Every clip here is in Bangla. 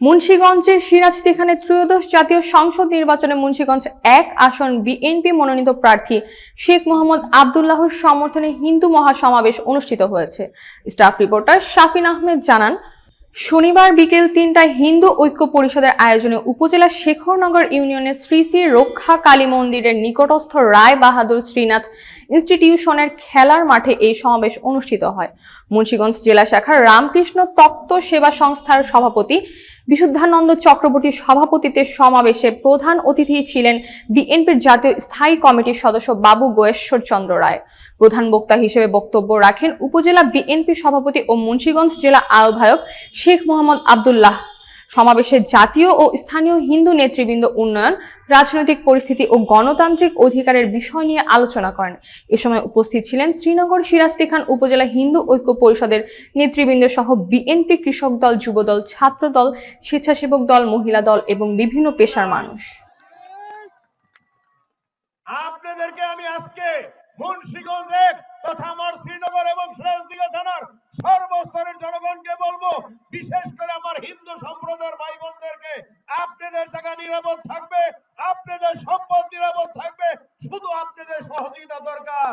মুন্সিগঞ্জের সিরাজদি খানের ত্রয়োদশ জাতীয় সংসদ নির্বাচনে মুন্সিগঞ্জ এক আসন বিএনপি মনোনীত প্রার্থী শেখ মোহাম্মদ আবদুল্লাহর সমর্থনে হিন্দু মহাসমাবেশ অনুষ্ঠিত হয়েছে। স্টাফ রিপোর্টার শাফিন আহমেদ জানান, শনিবার বিকেল তিনটায় হিন্দু ঐক্য পরিষদের আয়োজনে উপজেলা শেখরনগর ইউনিয়নের শ্রী শ্রী রক্ষা কালী মন্দিরের নিকটস্থ রায় বাহাদুর শ্রীনাথ ইনস্টিটিউশনের খেলার মাঠে এই সমাবেশ অনুষ্ঠিত হয়। মুন্সিগঞ্জ জেলা শাখার রামকৃষ্ণ তত্ত্ব সেবা সংস্থার সভাপতি বিশুদ্ধানন্দ চক্রবর্তীর সভাপতিত্বে সমাবেশে প্রধান অতিথি ছিলেন বিএনপির জাতীয় স্থায়ী কমিটির সদস্য বাবু গোয়েশ্বর চন্দ্র রায়। প্রধান বক্তা হিসেবে বক্তব্য রাখেন উপজেলা বিএনপি সভাপতি ও মুন্সীগঞ্জ জেলা আহ্বায়ক শেখ মোহাম্মদ আবদুল্লাহ সমাবেশে জাতীয় ও স্থানীয় হিন্দু নেতৃবৃন্দ উন্নয়ন, রাজনৈতিক পরিস্থিতি ও গণতান্ত্রিক অধিকারের বিষয় নিয়ে আলোচনা করেন। এ সময় উপস্থিত ছিলেন শ্রীনগর সিরাজদি খান উপজেলা হিন্দু ঐক্য পরিষদের নেতৃবৃন্দ সহ বিএনপি কৃষক দল, যুবদল, ছাত্র দল, স্বেচ্ছাসেবক দল, মহিলা দল এবং বিভিন্ন পেশার মানুষ। আপনাদেরকে আমি আজকে মুন্সিগঞ্জ তথা আমার শ্রীনগর এবং সিরাজদিঘা থানার জনগণকে বলব, বিশেষ করে আমার হিন্দু সম্প্রদায়ের ভাই বোনদেরকে আপনাদের জায়গা নিরাপদ থাকবে, আপনাদের সম্পদ নিরাপদ থাকবে, শুধু আপনাদের সহযোগিতা দরকার।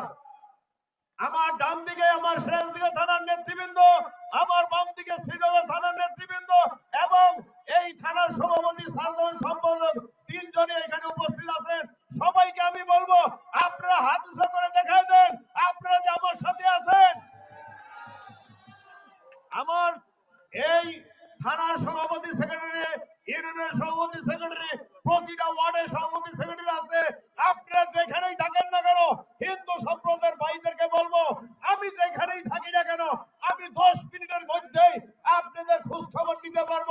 আমার ডান দিকে আমার সিরাজদিঘা থানার নেতৃবৃন্দ, আমার বাম দিকে শ্রীনগর থানার নেতৃবৃন্দ, এবং এই থানার সভাপতি সাধারণ সম্পাদক তিনজনে এখানে উপস্থিত আছেন। সবাইকে আমি বলব, আপনারা হাত উঁচু করে দেখায় আমার এই থানার সভাপতি সেক্রেটারি, ইউনিয়নের সভাপতি সেক্রেটারি, প্রতিটা ওয়ার্ডের সভাপতি সেক্রেটারি আছে। আপনারা যেখানেই থাকেন না কেন, হিন্দু সম্প্রদায়ের ভাইদেরকে বলব, আমি যেখানেই থাকি না কেন, আমি দশ মিনিটের মধ্যেই আপনাদের খোঁজ খবর নিতে পারব।